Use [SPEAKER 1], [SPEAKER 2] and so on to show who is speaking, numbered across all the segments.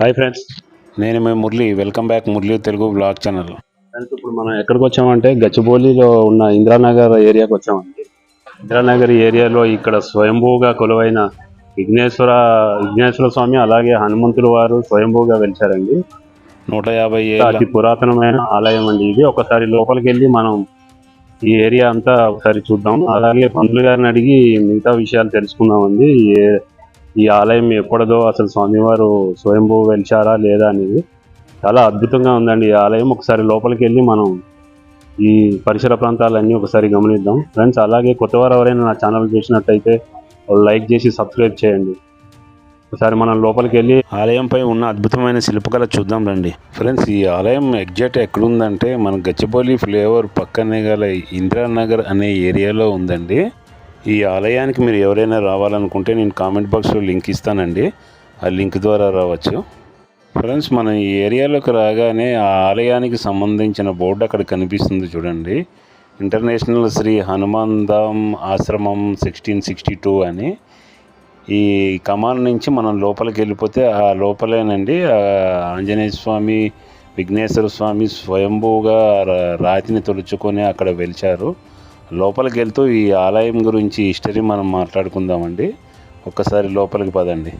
[SPEAKER 1] Hi friends
[SPEAKER 2] నేను మీ Murali. Welcome back Murali Telugu blog channel
[SPEAKER 1] friends ఇప్పుడు మనం ఎక్కడికి వచ్చామంటే గచ్చిబౌలిలో ఉన్న ఇందిరానగర్ ఏరియాకి వచ్చామండి. ఇందిరానగర్ ఏరియాలో ఇక్కడ స్వయంభూగా కొలువైన విఘ్నేశ్వర విఘ్నేశ్వర స్వామి అలాగే హనుమంతుల వారు స్వయంభూగా వెలిచారండి.
[SPEAKER 2] నూట యాభై
[SPEAKER 1] అతి పురాతనమైన ఆలయం అండి ఇది. ఒకసారి లోపలికి వెళ్ళి మనం ఈ ఏరియా అంతా ఒకసారి చూద్దాం. అలాగే పంతులు గారిని అడిగి మిగతా విషయాలు తెలుసుకుందామండి. ఈ ఆలయం ఎప్పుడదో అసలు స్వామివారు స్వయంభూ వెలిచారా లేదా అనేది చాలా అద్భుతంగా ఉందండి ఈ ఆలయం. ఒకసారి లోపలికి వెళ్ళి మనం ఈ పరిసర ప్రాంతాలన్నీ ఒకసారి గమనిద్దాం. ఫ్రెండ్స్ అలాగే కొత్తవారు ఎవరైనా నా ఛానల్ చూసినట్టయితే వాళ్ళు లైక్ చేసి సబ్స్క్రైబ్ చేయండి. ఒకసారి మనం లోపలికి వెళ్ళి
[SPEAKER 2] ఆలయంపై ఉన్న అద్భుతమైన శిల్పకళ చూద్దాం రండి. ఫ్రెండ్స్ ఈ ఆలయం ఎగ్జాక్ట్ ఎక్కడుందంటే మన గచ్చిబౌలి ఫ్లేవర్ పక్కనే గల ఇందిరానగర్ అనే ఏరియాలో ఉందండి. ఈ ఆలయానికి మీరు ఎవరైనా రావాలనుకుంటే నేను కామెంట్ బాక్స్లో లింక్ ఇస్తానండి. ఆ లింక్ ద్వారా రావచ్చు. ఫ్రెండ్స్ మనం ఈ ఏరియాలోకి రాగానే ఆ ఆలయానికి సంబంధించిన బోర్డు అక్కడ కనిపిస్తుంది చూడండి. ఇంటర్నేషనల్ శ్రీ హనుమాన్ ధామ్ ఆశ్రమం సిక్స్టీన్ సిక్స్టీ టూ అని. ఈ కమాన్ నుంచి మనం లోపలికి వెళ్ళిపోతే ఆ లోపలేనండి. ఆంజనేయ స్వామి విఘ్నేశ్వర స్వామి స్వయంభూగా రా- రాతిని తొలుచుకొని అక్కడ వెలిచారు. లోపలికి వెళ్తూ ఈ ఆలయం గురించి హిస్టరీ మనం మాట్లాడుకుందామండి. ఒక్కసారి లోపలికి పదండి.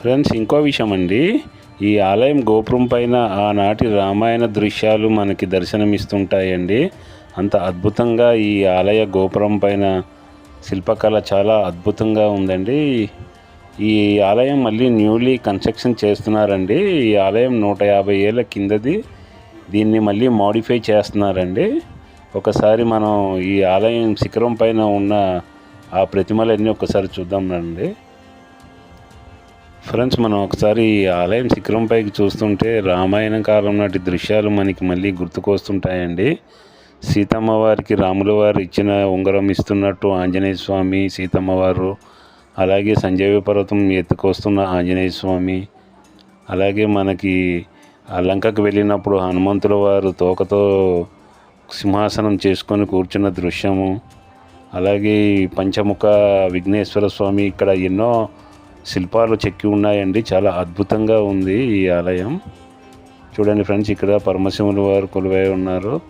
[SPEAKER 2] ఫ్రెండ్స్ ఇంకో విషయం అండి. ఈ ఆలయం గోపురం పైన ఆనాటి రామాయణ దృశ్యాలు మనకి దర్శనమిస్తుంటాయండి. అంత అద్భుతంగా ఈ ఆలయ గోపురం పైన శిల్పకళ చాలా అద్భుతంగా ఉందండి. ఈ ఆలయం మళ్ళీ న్యూలీ కన్స్ట్రక్షన్ చేస్తున్నారండి. ఈ ఆలయం నూట యాభై ఏళ్ళ కిందది. దీన్ని మళ్ళీ మోడిఫై చేస్తున్నారండి. ఒకసారి మనం ఈ ఆలయం శిఖరం పైన ఉన్న ఆ ప్రతిమలన్నీ ఒకసారి చూద్దాం రండి. ఫ్రెండ్స్ మనం ఒకసారి ఈ ఆలయం శిఖరం పైకి చూస్తుంటే రామాయణ కాలం నాటి దృశ్యాలు మనకి మళ్ళీ గుర్తుకొస్తుంటాయండి. సీతమ్మ వారికి రాముల వారు ఇచ్చిన ఉంగరం ఇస్తున్నట్టు ఆంజనేయ స్వామి సీతమ్మ వారు అలాగే సంజీవ పర్వతం ఎత్తుకొస్తున్న ఆంజనేయ స్వామి అలాగే మనకి ఆ లంకకు వెళ్ళినప్పుడు హనుమంతుల వారు తోకతో సింహాసనం చేసుకొని కూర్చున్న దృశ్యము. అలాగే పంచముఖ విఘ్నేశ్వర స్వామి ఇక్కడ ఎన్నో శిల్పాలు చెక్కి ఉన్నాయండి. చాలా అద్భుతంగా ఉంది ఈ ఆలయం. చూడండి ఫ్రెండ్స్ ఇక్కడ పరమశివులు వారు కొలువై ఉన్నారు.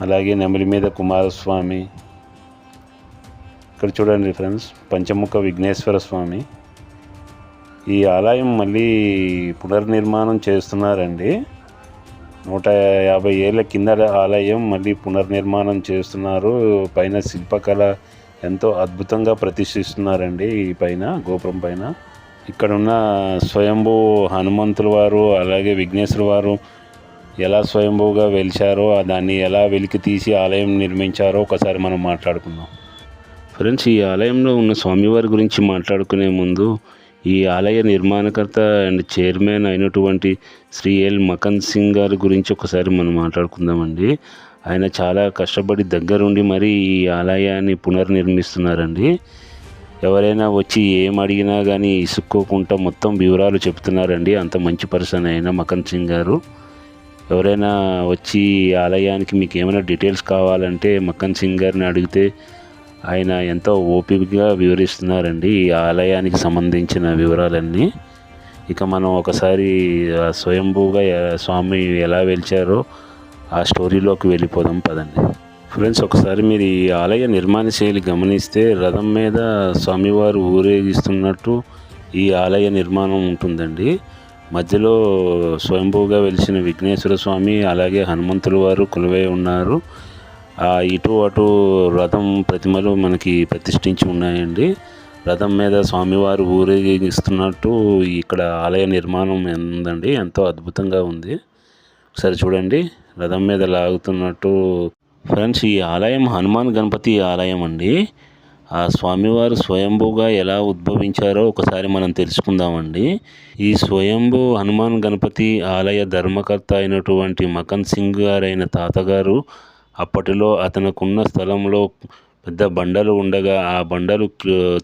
[SPEAKER 2] అలాగే నెమలి మీద కుమారస్వామి. ఇక్కడ చూడండి ఫ్రెండ్స్ పంచముఖ విఘ్నేశ్వర స్వామి. ఈ ఆలయం మళ్ళీ పునర్నిర్మాణం చేస్తున్నారండి. నూట యాభై ఏళ్ళ కింద ఆలయం మళ్ళీ పునర్నిర్మాణం చేస్తున్నారు. పైన శిల్పకళ ఎంతో అద్భుతంగా ప్రతిష్ఠిస్తున్నారండి ఈ పైన గోపురం పైన. ఇక్కడ ఉన్న స్వయంభూ హనుమంతుల వారు అలాగే విఘ్నేశ్వర వారు ఎలా స్వయంభూగా వెలిచారో దాన్ని ఎలా వెలికి తీసి ఆలయం నిర్మించారో ఒకసారి మనం మాట్లాడుకుందాం. ఫ్రెండ్స్ ఈ ఆలయంలో ఉన్న స్వామివారి గురించి మాట్లాడుకునే ముందు ఈ ఆలయ నిర్మాణకర్త అండ్ చైర్మన్ అయినటువంటి శ్రీ ఎల్ మకన్ సింగ్ గారి గురించి ఒకసారి మనం మాట్లాడుకుందామండి. ఆయన చాలా కష్టపడి దగ్గరుండి మరి ఈ ఆలయాన్ని పునర్నిర్మిస్తున్నారండి. ఎవరైనా వచ్చి ఏం అడిగినా కానీ ఇసుక్కోకుండా మొత్తం వివరాలు చెప్తున్నారండి. అంత మంచి పర్సన్ అయిన మకన్ సింగ్ గారు. ఎవరైనా వచ్చి ఈ ఆలయానికి మీకు ఏమైనా డీటెయిల్స్ కావాలంటే మక్కన్ సింగ్ గారిని అడిగితే ఆయన ఎంతో ఓపికగా వివరిస్తున్నారండి ఈ ఆలయానికి సంబంధించిన వివరాలన్నీ. ఇక మనం ఒకసారి స్వయంభూగా స్వామి ఎలా వెలిచారో ఆ స్టోరీలోకి వెళ్ళిపోదాం పదండి. ఫ్రెండ్స్ ఒకసారి మీరు ఈ ఆలయ నిర్మాణ శైలి గమనిస్తే రథం మీద స్వామివారు ఊరేగిస్తున్నట్టు ఈ ఆలయ నిర్మాణం ఉంటుందండి. మధ్యలో స్వయంభూగా వెలిసిన విఘ్నేశ్వర స్వామి అలాగే హనుమంతుల వారు కొలువై ఉన్నారు. ఇటు అటు రథం ప్రతిమలు మనకి ప్రతిష్ఠించి ఉన్నాయండి. రథం మీద స్వామివారు ఊరేగిస్తున్నట్టు ఇక్కడ ఆలయ నిర్మాణం ఉందండి. ఎంతో అద్భుతంగా ఉంది. ఒకసారి చూడండి. రథం మీద లాగుతున్నట్టు ఫ్రెండ్స్ ఈ ఆలయం హనుమాన్ గణపతి ఆలయం అండి. ఆ స్వామివారు స్వయంభూగా ఎలా ఉద్భవించారో ఒకసారి మనం తెలుసుకుందామండి. ఈ స్వయంభూ హనుమాన్ గణపతి ఆలయ ధర్మకర్త అయినటువంటి మకన్ సింగ్ గారైన తాతగారు అప్పటిలో అతనుకున్న స్థలంలో పెద్ద బండలు ఉండగా ఆ బండలు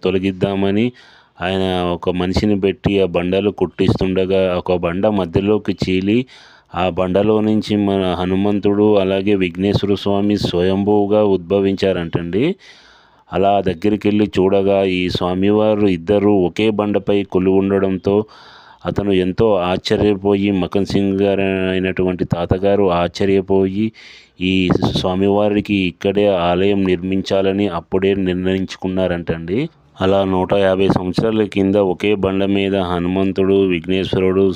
[SPEAKER 2] తొలగిద్దామని ఆయన ఒక మనిషిని పెట్టి ఆ బండలు కొట్టిస్తుండగా ఒక బండ మధ్యలోకి చీలి ఆ బండలో నుంచి మన హనుమంతుడు అలాగే విఘ్నేశ్వర స్వామి స్వయంభూగా ఉద్భవించారంటండి. అలా దగ్గరికి వెళ్ళి చూడగా ఈ స్వామివారు ఇద్దరు ఒకే బండపై కొలువుండడంతో అతను ఎంతో ఆశ్చర్యపోయి మకన్ సింగ్ గారు అయినటువంటి తాతగారు ఆశ్చర్యపోయి ఈ స్వామివారికి ఇక్కడే ఆలయం నిర్మించాలని అప్పుడే నిర్ణయించుకున్నారంటండి. అలా నూట యాభై సంవత్సరాల కింద ఒకే బండ మీద హనుమంతుడు విఘ్నేశ్వరుడు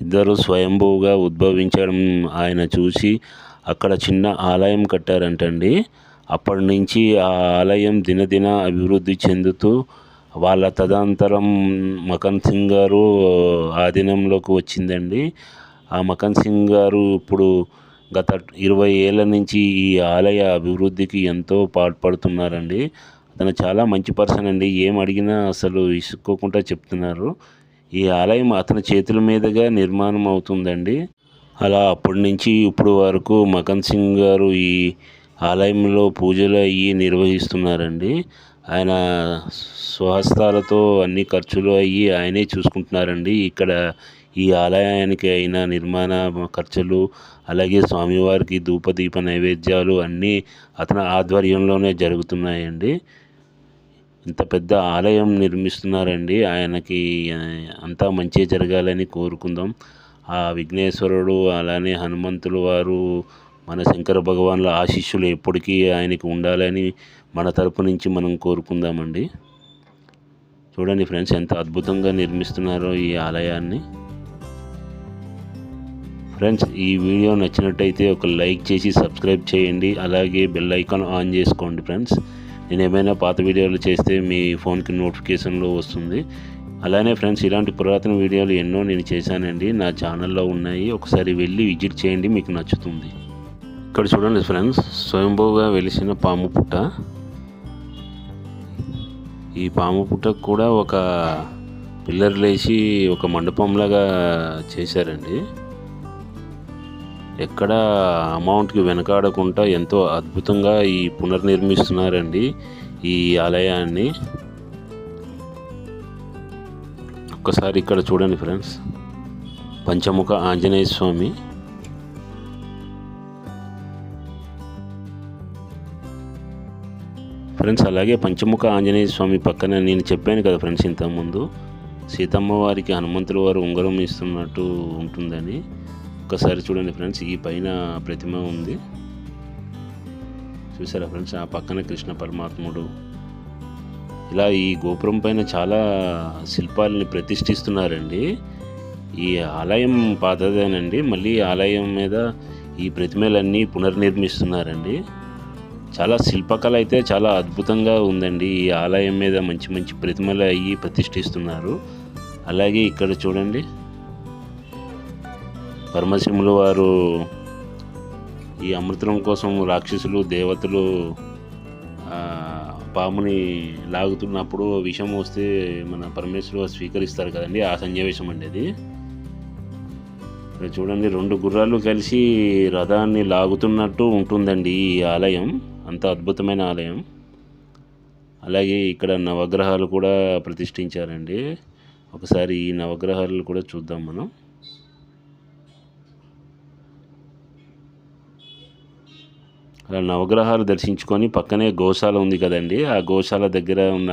[SPEAKER 2] ఇద్దరు స్వయంభూగా ఉద్భవించడం ఆయన చూసి అక్కడ చిన్న ఆలయం కట్టారంటండి. అప్పటి నుంచి ఆ ఆలయం దినదిన అభివృద్ధి చెందుతూ వాళ్ళ తదనంతరం మకన్ సింగ్ గారు ఆధీనంలోకి వచ్చిందండి. ఆ మకన్ సింగ్ గారు ఇప్పుడు గత ఇరవై ఏళ్ళ నుంచి ఈ ఆలయ అభివృద్ధికి ఎంతో పాటుపడుతున్నారండి. అతను చాలా మంచి పర్సన్ అండి. ఏం అడిగినా అసలు ఇసుక్కోకుండా చెప్తున్నారు. ఈ ఆలయం అతని చేతుల మీదుగా నిర్మాణం అవుతుందండి. అలా అప్పటి నుంచి ఇప్పుడు వరకు మకన్ సింగ్ గారు ఈ ఆలయంలో పూజలు అయ్యి నిర్వహిస్తున్నారండి. ఆయన స్వహస్తాలతో అన్ని ఖర్చులు అయ్యి ఆయనే చూసుకుంటున్నారండి. ఇక్కడ ఈ ఆలయానికి అయిన నిర్మాణ ఖర్చులు అలాగే స్వామివారికి ధూపదీప నైవేద్యాలు అన్నీ అతని ఆధ్వర్యంలోనే జరుగుతున్నాయండి. ఇంత పెద్ద ఆలయం నిర్మిస్తున్నారండి. ఆయనకి అంతా మంచి జరగాలని కోరుకుందాం. ఆ విఘ్నేశ్వరుడు అలానే హనుమంతులు వారు మన శంకర భగవాన్ల ఆశీస్సులు ఎప్పటికీ ఆయనకి ఉండాలని మన తరపు నుంచి మనం కోరుకుందామండి. చూడండి ఫ్రెండ్స్ ఎంత అద్భుతంగా నిర్మిస్తున్నారో ఈ ఆలయాన్ని. ఫ్రెండ్స్ ఈ వీడియో నచ్చినట్టయితే ఒక లైక్ చేసి సబ్స్క్రైబ్ చేయండి. అలాగే బెల్ ఐకాన్ ఆన్ చేసుకోండి ఫ్రెండ్స్. నేను ఏమైనా పాత వీడియోలు చేస్తే మీ ఫోన్కి నోటిఫికేషన్లో వస్తుంది. అలానే ఫ్రెండ్స్ ఇలాంటి పురాతన వీడియోలు ఎన్నో నేను చేశానండి. నా ఛానల్లో ఉన్నాయి. ఒకసారి వెళ్ళి విజిట్ చేయండి మీకు నచ్చుతుంది. ఇక్కడ చూడండి ఫ్రెండ్స్ స్వయంభూగా వెలిసిన పాము పుట్ట. ఈ పాము పుట్టకు కూడా ఒక పిల్లర్ లేచి ఒక మండపంలాగా చేశారండి. ఎక్కడ అమౌంట్కి వెనకాడకుండా ఎంతో అద్భుతంగా ఈ పునర్నిర్మిస్తున్నారండి ఈ ఆలయాన్ని. ఒకసారి ఇక్కడ చూడండి ఫ్రెండ్స్. పంచముఖ ఆంజనేయ స్వామి. ఫ్రెండ్స్ అలాగే పంచముఖ ఆంజనేయ స్వామి పక్కన నేను చెప్పాను కదా ఫ్రెండ్స్ ఇంతకుముందు సీతమ్మ వారికి హనుమంతుల వారు ఉంగరం ఇస్తున్నట్టు ఉంటుందని. ఒక్కసారి చూడండి ఫ్రెండ్స్ ఈ పైన ప్రతిమ ఉంది. చూసారా ఫ్రెండ్స్ ఆ పక్కన కృష్ణ పరమాత్ముడు. ఇలా ఈ గోపురం పైన చాలా శిల్పాలని ప్రతిష్ఠిస్తున్నారండి. ఈ ఆలయం పాతదేనండి. మళ్ళీ ఆలయం మీద ఈ ప్రతిమలన్నీ పునర్నిర్మిస్తున్నారండి. చాలా శిల్పకళ అయితే చాలా అద్భుతంగా ఉందండి. ఈ ఆలయం మీద మంచి మంచి ప్రతిమలు అయ్యి ప్రతిష్ఠిస్తున్నారు. అలాగే ఇక్కడ చూడండి. పరమశివులు వారు ఈ అమృతం కోసం రాక్షసులు దేవతలు పాముని లాగుతున్నప్పుడు విషం వస్తే మన పరమేశ్వరు స్వీకరిస్తారు కదండి. ఆ సన్నివేశం అండి అది. చూడండి రెండు గుర్రాలు కలిసి రథాన్ని లాగుతున్నట్టు ఉంటుందండి ఈ ఆలయం. అంత అద్భుతమైన ఆలయం. అలాగే ఇక్కడ నవగ్రహాలు కూడా ప్రతిష్ఠించారండి. ఒకసారి ఈ నవగ్రహాలు కూడా చూద్దాం మనం. అలా నవగ్రహాలు దర్శించుకొని పక్కనే గోశాల ఉంది కదండి. ఆ గోశాల దగ్గర ఉన్న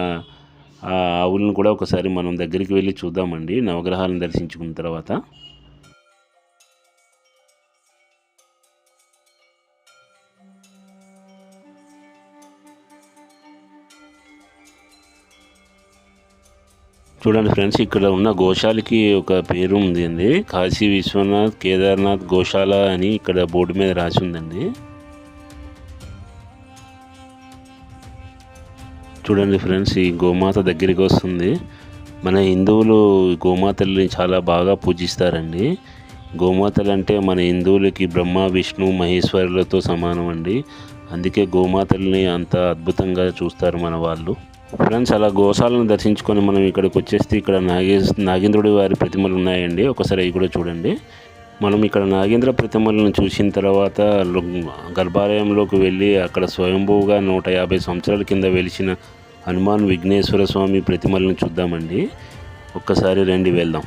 [SPEAKER 2] ఆ ఆవులను కూడా ఒకసారి మనం దగ్గరికి వెళ్ళి చూద్దామండి. నవగ్రహాలను దర్శించుకున్న తర్వాత. చూడండి ఫ్రెండ్స్ ఇక్కడ ఉన్న గోశాలకి ఒక పేరు ఉంది అండి. కాశీ విశ్వనాథ్ కేదార్నాథ్ గోశాల అని ఇక్కడ బోర్డు మీద రాసి ఉందండి. చూడండి ఫ్రెండ్స్ ఈ గోమాత దగ్గరికి వస్తుంది. మన హిందువులు గోమాతల్ని చాలా బాగా పూజిస్తారండి. గోమాతలు అంటే మన హిందువులకి బ్రహ్మ విష్ణు మహేశ్వరులతో సమానం అండి అందుకే గోమాతల్ని అంత అద్భుతంగా చూస్తారు మన వాళ్ళు. ఫ్రెండ్స్ అలా గోశాలను దర్శించుకొని మనం ఇక్కడికి వచ్చేస్తే ఇక్కడ నాగే నాగేంద్రుడి వారి ప్రతిమలు ఉన్నాయండి. ఒకసారి అవి కూడా చూడండి. మనం ఇక్కడ నాగేంద్ర ప్రతిమలను చూసిన తర్వాత గర్భాలయంలోకి వెళ్ళి అక్కడ స్వయంభూగా నూట యాభై సంవత్సరాల కింద వెలిసిన హనుమాన్ విఘ్నేశ్వర స్వామి ప్రతిమలను చూద్దామండి. ఒక్కసారి రండి వెళ్దాం.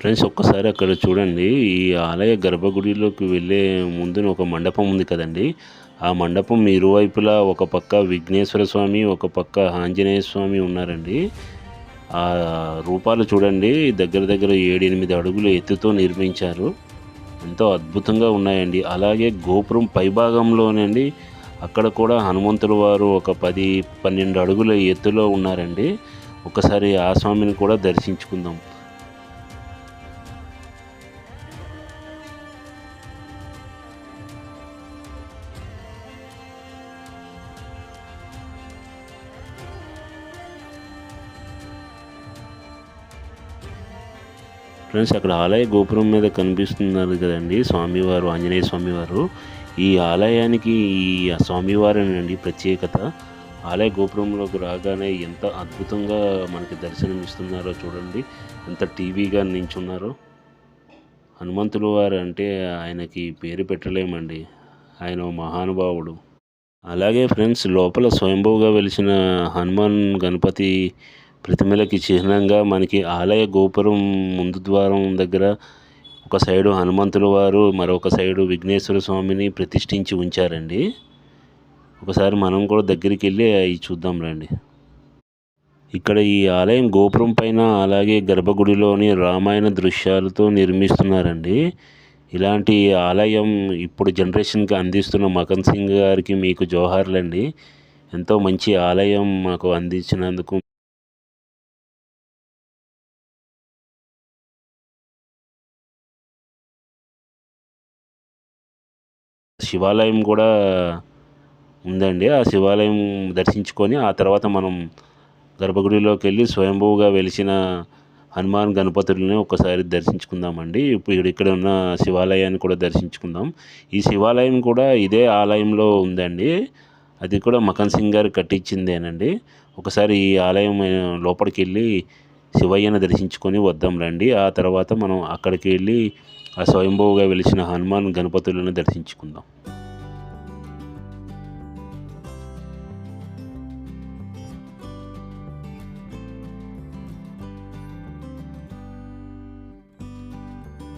[SPEAKER 2] ఫ్రెండ్స్ ఒక్కసారి అక్కడ చూడండి. ఈ ఆలయ గర్భగుడిలోకి వెళ్ళే ముందున ఒక మండపం ఉంది కదండి. ఆ మండపం ఇరువైపులా ఒక పక్క విఘ్నేశ్వర స్వామి ఒక పక్క ఆంజనేయ స్వామి ఉన్నారండి. ఆ రూపాలు చూడండి. దగ్గర దగ్గర ఏడెనిమిది అడుగులు ఎత్తుతో నిర్మించారు. ఎంతో అద్భుతంగా ఉన్నాయండి. అలాగే గోపురం పైభాగంలోనండి అక్కడ కూడా హనుమంతుడు వారు ఒక పది పన్నెండు అడుగుల ఎత్తులో ఉన్నారండి. ఒకసారి ఆ స్వామిని కూడా దర్శించుకుందాం. ఫ్రెండ్స్ అక్కడ ఆలయ గోపురం మీద కనిపిస్తున్నారు కదండి స్వామివారు ఆంజనేయ స్వామివారు. ఈ ఆలయానికి ఈ స్వామివారేనండి ప్రత్యేకత. ఆలయ గోపురంలోకి రాగానే ఎంత అద్భుతంగా మనకి దర్శనం ఇస్తున్నారో చూడండి. ఎంత టీవీగా నించున్నారో. హనుమంతులు వారు అంటే ఆయనకి పేరు పెట్టలేమండి. ఆయన మహానుభావుడు. అలాగే ఫ్రెండ్స్ లోపల స్వయంభూగా వెలిసిన హనుమాన్ గణపతి ప్రతిమలకి చిహ్నంగా మనకి ఆలయ గోపురం ముందు ద్వారం దగ్గర ఒక సైడు హనుమంతుల వారు మరొక సైడు విఘ్నేశ్వర స్వామిని ప్రతిష్ఠించి ఉంచారండి. ఒకసారి మనం కూడా దగ్గరికి వెళ్ళి అవి చూద్దాం రండి. ఇక్కడ ఈ ఆలయం గోపురం పైన అలాగే గర్భగుడిలోని రామాయణ దృశ్యాలతో నిర్మిస్తున్నారండి. ఇలాంటి ఆలయం ఇప్పుడు జనరేషన్కి అందిస్తున్న మకన్ సింగ్ గారికి మీకు జోహార్లండి. ఎంతో మంచి ఆలయం మాకు అందించినందుకు శివాలయం కూడా ఉందండి. ఆ శివాలయం దర్శించుకొని ఆ తర్వాత మనం గర్భగుడిలోకి వెళ్ళి స్వయంభూగా వెలిసిన హనుమాన్ గణపతుల్ని ఒకసారి దర్శించుకుందామండి. ఇప్పుడు ఇక్కడ ఉన్న శివాలయాన్ని కూడా దర్శించుకుందాం. ఈ శివాలయం కూడా ఇదే ఆలయంలో ఉందండి. అది కూడా మకన్ సింగ్ గారు కట్టించిందేనండి. ఒకసారి ఈ ఆలయం లోపలికి వెళ్ళి శివయ్యను దర్శించుకొని వద్దాం రండి. ఆ తర్వాత మనం అక్కడికి వెళ్ళి ఆ స్వయంభూగా వెలిసిన హనుమాన్ గణపతులను దర్శించుకుందాం.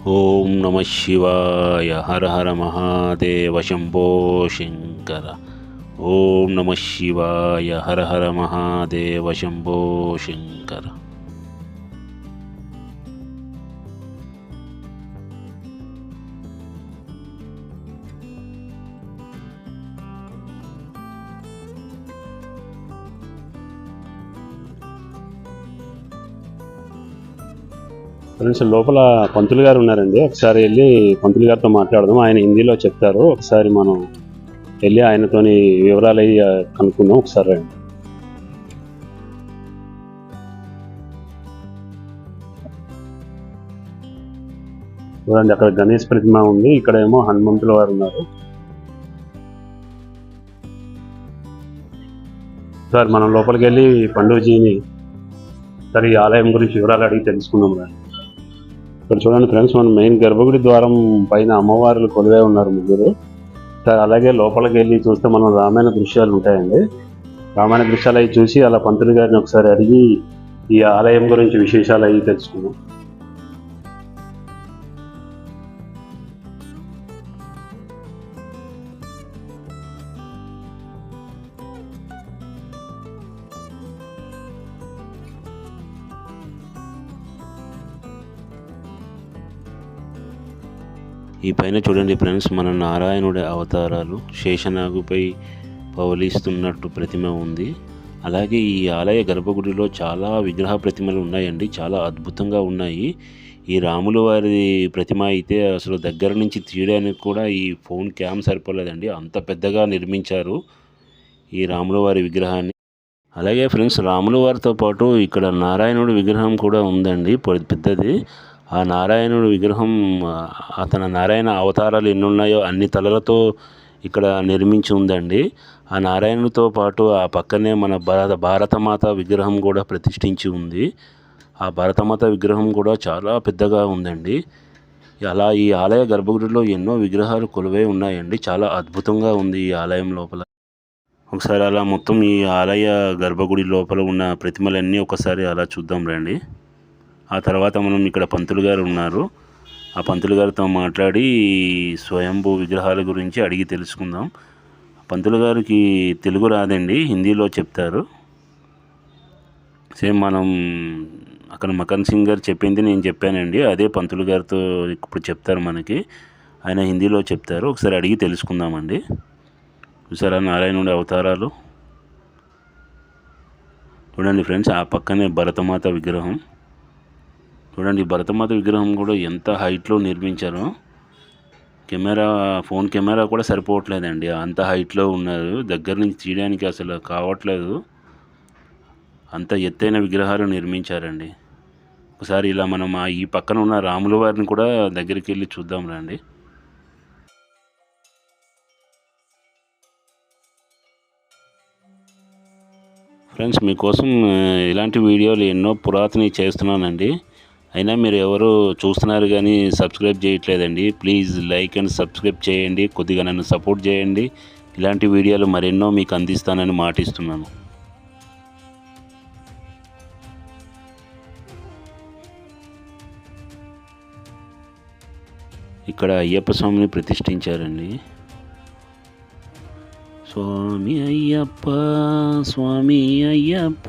[SPEAKER 2] ఓం నమ శివాయ హర హర మహాదేవ శంభో శంకర. ఓం నమ శివాయ హర హర మహాదేవ శంభో శంకర.
[SPEAKER 1] ఫ్రెండ్స్ లోపల పంతులు గారు ఉన్నారండి. ఒకసారి వెళ్ళి పంతులు గారితో మాట్లాడదాం. ఆయన హిందీలో చెప్తారు. ఒకసారి మనం వెళ్ళి ఆయనతోని వివరాలు అయ్యి కనుక్కుందాం. ఒకసారి రండి. చూడండి అక్కడ గణేష్ ప్రతిమ ఉంది. ఇక్కడ ఏమో హనుమంతుల వారు ఉన్నారు. సార్ మనం లోపలికి వెళ్ళి పండుగజీని సరే ఈ ఆలయం గురించి వివరాలు అడిగి తెలుసుకుందాం రండి. ఇక్కడ చూడండి ఫ్రెండ్స్ మనం మెయిన్ గర్భగుడి ద్వారం పైన అమ్మవారులు కొలువై ఉన్నారు ముగ్గురు. అలాగే లోపలికి వెళ్ళి చూస్తే మనం రామాయణ దృశ్యాలు ఉంటాయండి. రామాయణ దృశ్యాలు అవి చూసి అలా పంతులు గారిని ఒకసారి అడిగి ఈ ఆలయం గురించి విశేషాలు అవి తెలుసుకున్నాం
[SPEAKER 2] ఈ పైన చూడండి ఫ్రెండ్స్ మన నారాయణుడి అవతారాలు శేషనాగుపై పవలిస్తున్నట్టు ప్రతిమ ఉంది. అలాగే ఈ ఆలయ గర్భగుడిలో చాలా విగ్రహ ప్రతిమలు ఉన్నాయండి చాలా అద్భుతంగా ఉన్నాయి. ఈ రాముల వారి ప్రతిమ అయితే అసలు దగ్గర నుంచి తీయడానికి కూడా ఈ ఫోన్ క్యామ్ సరిపోలేదండి అంత పెద్దగా నిర్మించారు ఈ రాముల వారి విగ్రహాన్ని. అలాగే ఫ్రెండ్స్ రాముల వారితో పాటు ఇక్కడ నారాయణుడి విగ్రహం కూడా ఉందండి పెద్దది. ఆ నారాయణుడి విగ్రహం అతని నారాయణ అవతారాలు ఎన్ని ఉన్నాయో అన్ని తలలతో ఇక్కడ నిర్మించి ఉందండి. ఆ నారాయణుడితో పాటు ఆ పక్కనే మన భారత భారతమాత విగ్రహం కూడా ప్రతిష్ఠించి ఉంది. ఆ భారతమాత విగ్రహం కూడా చాలా పెద్దగా ఉందండి. అలా ఈ ఆలయ గర్భగుడిలో ఎన్నో విగ్రహాలు కొలువై ఉన్నాయండి. చాలా అద్భుతంగా ఉంది ఈ ఆలయం లోపల. ఒకసారి అలా మొత్తం ఈ ఆలయ గర్భగుడి లోపల ఉన్న ప్రతిమలన్నీ ఒకసారి అలా చూద్దాం రండి. ఆ తర్వాత మనం ఇక్కడ పంతులు గారు ఉన్నారు. ఆ పంతులు గారితో మాట్లాడి స్వయంభూ విగ్రహాల గురించి అడిగి తెలుసుకుందాం. పంతులు గారికి తెలుగు రాదండి హిందీలో చెప్తారు. సేమ్ మనం అక్కడ మకన్ సింగ్ గారు చెప్పింది నేను చెప్పానండి అదే పంతులు గారితో ఇప్పుడు చెప్తారు మనకి. ఆయన హిందీలో చెప్తారు ఒకసారి అడిగి తెలుసుకుందామండి. చూసారా నారాయణుడి అవతారాలు? చూడండి ఫ్రెండ్స్ ఆ పక్కనే భరతమాత విగ్రహం. చూడండి భరతమాత విగ్రహం కూడా ఎంత హైట్లో నిర్మించారో. కెమెరా ఫోన్ కెమెరా కూడా సరిపోవట్లేదండి. అంత హైట్లో ఉన్నారు. దగ్గర నుంచి తీయడానికి అసలు కావట్లేదు. అంత ఎత్తైన విగ్రహాలు నిర్మించారండి. ఒకసారి ఇలా మనం ఈ పక్కన ఉన్న రాముల వారిని కూడా దగ్గరికి వెళ్ళి చూద్దాం రండి. ఫ్రెండ్స్ మీకోసం ఇలాంటి వీడియోలు ఎన్నో పురాతనవి చేస్తున్నానండి. అయినా మీరు ఎవరు చూస్తున్నారు కానీ సబ్స్క్రైబ్ చేయట్లేదండి ప్లీజ్ లైక్ అండ్ సబ్స్క్రైబ్ చేయండి కొద్దిగా నన్ను సపోర్ట్ చేయండి. ఇలాంటి వీడియోలు మరెన్నో మీకు అందిస్తానని మాటిస్తున్నాను. ఇక్కడ అయ్యప్ప స్వామిని ప్రతిష్ఠించారండి. స్వామి అయ్యప్ప స్వామి అయ్యప్ప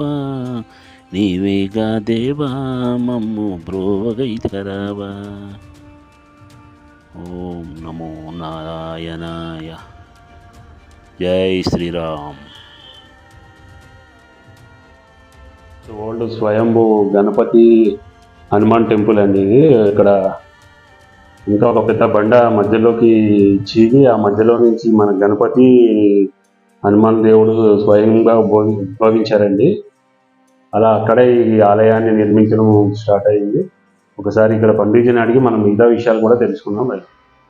[SPEAKER 2] నీవేగా దేవా మమ్ము బ్రోవగైతరావా ఓం నమో నారాయణాయ. జై శ్రీరామ్.
[SPEAKER 1] ఓల్డ్ స్వయంభూ గణపతి హనుమాన్ టెంపుల్ అండి. ఇది ఇక్కడ ఇంకా ఒక పెద్ద బండ మధ్యలోకి చీగి ఆ మధ్యలో నుంచి మన గణపతి హనుమాన్ దేవుడు స్వయంగా భోగి భోగించారండి అలా అక్కడే ఈ ఆలయాన్ని నిర్మించడం స్టార్ట్ అయింది ఒకసారి ఇక్కడ పండితుని అడిగి మనం మిగతా విషయాలు కూడా తెలుసుకుందాం రండి.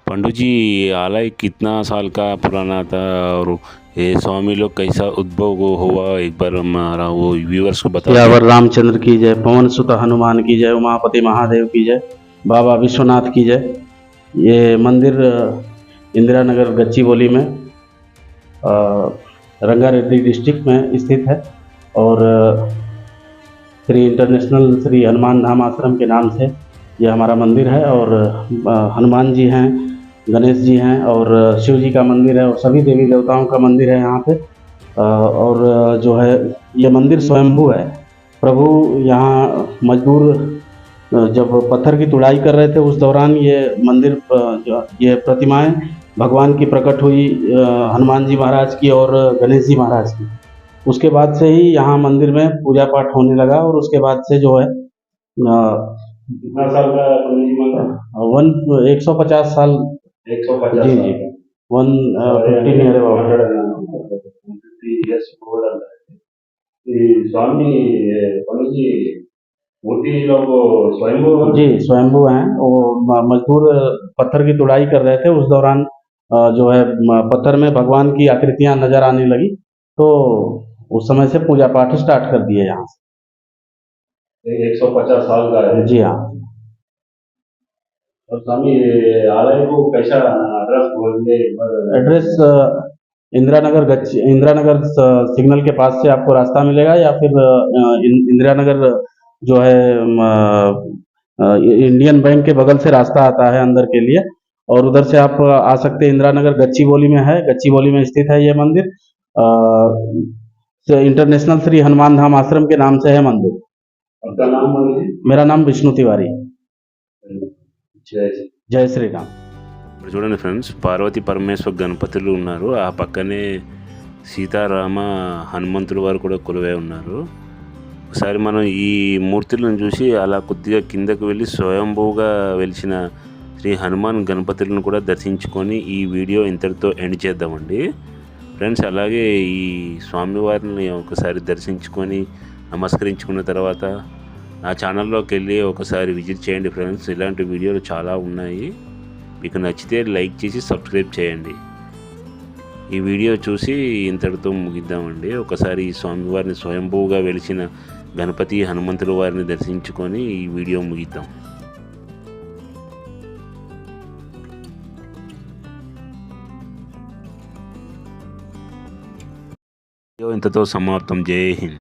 [SPEAKER 2] पंडू जी आलय कितना साल का पुराना था और ये स्वामी लोग कैसा उद्भव हुआ एक बार हमारा वो व्यूअर्स को बता
[SPEAKER 3] यावर रामचंद्र की जय पवन सुत हनुमान की जय उमापति महादेव की जय बाबा विश्वनाथ की जय ये मंदिर अ, इंदिरा नगर गच्चीबोली में अ, रंगारेड्डी डिस्ट्रिक्ट में स्थित है और अ, श्री इंटरनेशनल श्री हनुमान धाम आश्रम के नाम से ये हमारा मंदिर है और हनुमान जी हैं, गणेश जी हैं और शिव जी का मंदिर है और सभी देवी देवताओं का मंदिर है यहाँ पे। और जो है ये मंदिर स्वयंभू है। प्रभु यहाँ मजदूर जब पत्थर की तुड़ाई कर रहे थे उस दौरान ये मंदिर ये प्रतिमाएँ भगवान की प्रकट हुई हनुमान जी महाराज की और गणेश जी महाराज की। उसके बाद से ही यहाँ मंदिर में पूजा पाठ होने लगा और उसके बाद से जो है
[SPEAKER 1] कितना साल का जी
[SPEAKER 3] वन एक सौ पचास साल।
[SPEAKER 1] 150
[SPEAKER 3] जी,
[SPEAKER 1] साल।
[SPEAKER 3] जी।
[SPEAKER 1] का। One fifty near Swami ji
[SPEAKER 3] ji स्वयंभू हैं? वो मजदूर पत्थर की तुड़ाई कर रहे थे। उस दौरान जो है पत्थर में भगवान की आकृतियाँ नज़र आने लगी। तो उस समय से पूजा पाठ स्टार्ट कर दिए यहाँ से।
[SPEAKER 1] एक सौ पचास साल का है।
[SPEAKER 3] जी हाँ।
[SPEAKER 1] और स्वामी ये आलय को कैसा एड्रेस
[SPEAKER 3] इंदिरा नगर गच्छ इंदिरा नगर सिग्नल के पास से आपको रास्ता मिलेगा या फिर इंदिरा नगर जो है इंडियन बैंक के बगल से रास्ता आता है अंदर के लिए। और उधर से आप आ सकते हैं इंदिरा नगर गच्ची बोली में है। गच्ची बोली में स्थित है ये मंदिर। इंटरनेशनल श्री हनुमान धाम आश्रम के नाम से है मंदिर
[SPEAKER 1] आपका नाम बोलिए
[SPEAKER 3] मेरा नाम विष्णु तिवारी
[SPEAKER 1] जय श्री
[SPEAKER 3] जय श्री राम
[SPEAKER 2] ఇప్పుడు చూడండి ఫ్రెండ్స్ పార్వతి పరమేశ్వర్ గణపతులు ఉన్నారు ఆ పక్కనే సీతారామ హనుమంతుల వారు కూడా కొలువై ఉన్నారు ఒకసారి మనం ఈ మూర్తులను చూసి అలా కొద్దిగా కిందకు వెళ్ళి స్వయంభూగా వెలిసిన శ్రీ హనుమాన్ గణపతులను కూడా దర్శించుకొని ఈ వీడియో ఇంతటితో ఎండ్ చేద్దామండి ఫ్రెండ్స్ అలాగే ఈ స్వామివారిని ఒకసారి దర్శించుకొని నమస్కరించుకున్న తర్వాత నా ఛానల్లోకి వెళ్ళి ఒకసారి విజిట్ చేయండి ఫ్రెండ్స్. ఇలాంటి వీడియోలు చాలా ఉన్నాయి. మీకు నచ్చితే లైక్ చేసి సబ్స్క్రైబ్ చేయండి. ఈ వీడియో చూసి ఇంతటితో ముగిద్దామండి. ఒకసారి ఈ స్వామివారిని స్వయంభూగా వెలిచిన గణపతి హనుమంతుల వారిని దర్శించుకొని ఈ వీడియో ముగిద్దాం. ఇంతతో సమాప్తం జై హింద్.